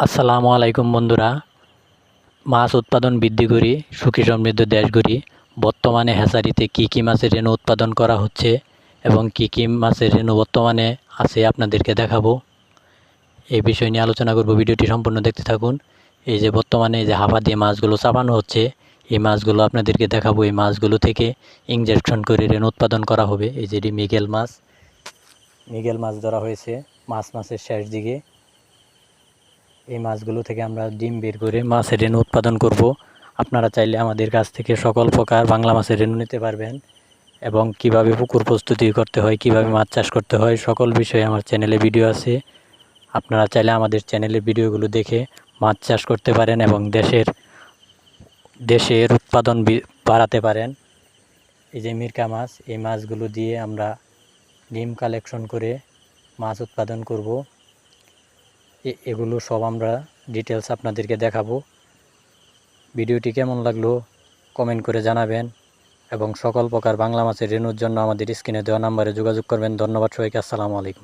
আসসালামু আলাইকুম বন্ধুরা। মাছ উৎপাদন বৃদ্ধি করি, সুখী সমৃদ্ধ দেশ বর্তমানে হ্যাচারিতে কী কী মাছের রেণু উৎপাদন করা হচ্ছে এবং কী কী মাছের রেণু বর্তমানে আছে আপনাদেরকে দেখাবো। এই বিষয় নিয়ে আলোচনা করব, ভিডিওটি সম্পূর্ণ দেখতে থাকুন। এই যে বর্তমানে যে হাফা দিয়ে মাছগুলো চাপানো হচ্ছে, এই মাছগুলো আপনাদেরকে দেখাবো। এই মাছগুলো থেকে ইঞ্জেকশন করে রেণু উৎপাদন করা হবে। এই যে এটি মিগেল মাছ। মিগেল মাছ ধরা হয়েছে মাছ মাছের শেষ দিকে। এই মাছগুলো থেকে আমরা ডিম বের করে মাছের রেণু উৎপাদন করব। আপনারা চাইলে আমাদের কাছ থেকে সকল প্রকার বাংলা মাছের রেণু নিতে পারবেন এবং কীভাবে পুকুর প্রস্তুতি করতে হয়, কীভাবে মাছ চাষ করতে হয়, সকল বিষয়ে আমার চ্যানেলে ভিডিও আছে। আপনারা চাইলে আমাদের চ্যানেলের ভিডিওগুলো দেখে মাছ চাষ করতে পারেন এবং দেশের দেশের উৎপাদন বাড়াতে পারেন। এই যে মিরকা মাছ, এই মাছগুলো দিয়ে আমরা ডিম কালেকশন করে মাছ উৎপাদন করব। এগুলো সব আমরা ডিটেলস আপনাদেরকে দেখাবো। ভিডিওটি কেমন লাগল কমেন্ট করে জানাবেন এবং সকল প্রকার বাংলা মাছের রেণুর জন্য আমাদের স্ক্রিনে দেওয়া নাম্বারে যোগাযোগ করবেন। ধন্যবাদ সবাইকে, আসসালামু আলাইকুম।